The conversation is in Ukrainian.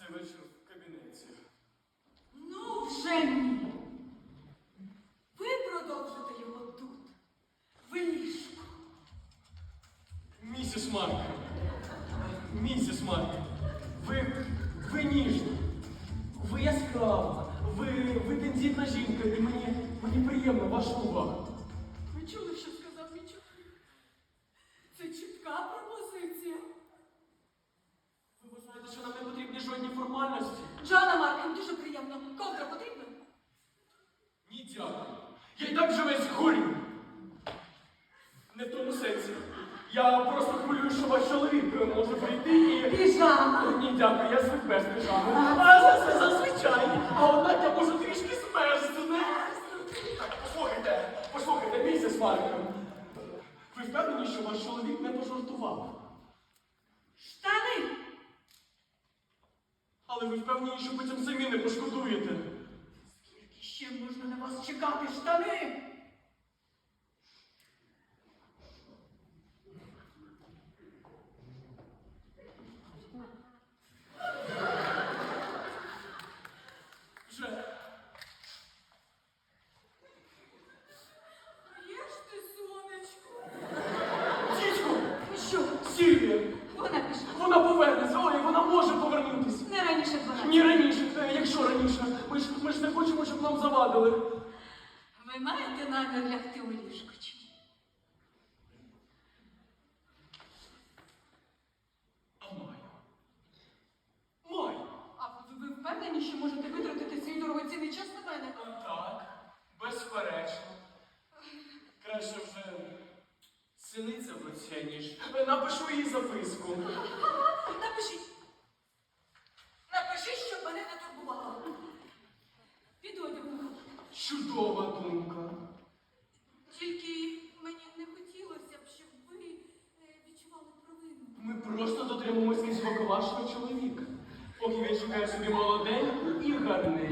цей вечір в кабінеті. Ну, вже ні. Ви продовжите його тут, в ліжку. Місіс Марк. Місіс Марк. Ви. ви ніжна. Ви яскрава. Ви, ви тендітна жінка, і мені, мені приємна ваша увага. Формальності? Джоанна Маркин, дуже приємно. Ковдра потрібна? Ні, дякую. Я й так же весь горю. Не в тому сенсі. Я просто хвилюю, що ваш чоловік може прийти і. Піжама. Ні, дякую, я звик без пижами. А за це зазвичай. А однак я можу трішки. Так, послухайте, послухайте, місяць Марко. Ви впевнені, що ваш чоловік не пожартував? Штани. Але ви впевнені, що потім самі не пошкодуєте. Скільки ще можна на вас чекати штани? Сільвія! Вона пішла. Вона повернеться, ой, вона може повернутися. Нам завадили. Ви маєте намір лягти у ліжко чи ні? А маю. Маю. А ви впевнені, що можете витратити свій дорогоцінний час на мене? Так, безперечно. Краще вже синиця в лице, ніж. Напишу їй записку. Чудова думка. Тільки мені не хотілося б, щоб ви е, відчували провину. Ми просто дотримуємося свого вашого чоловіка. Поки він шукає собі молоденьку і гарненьку.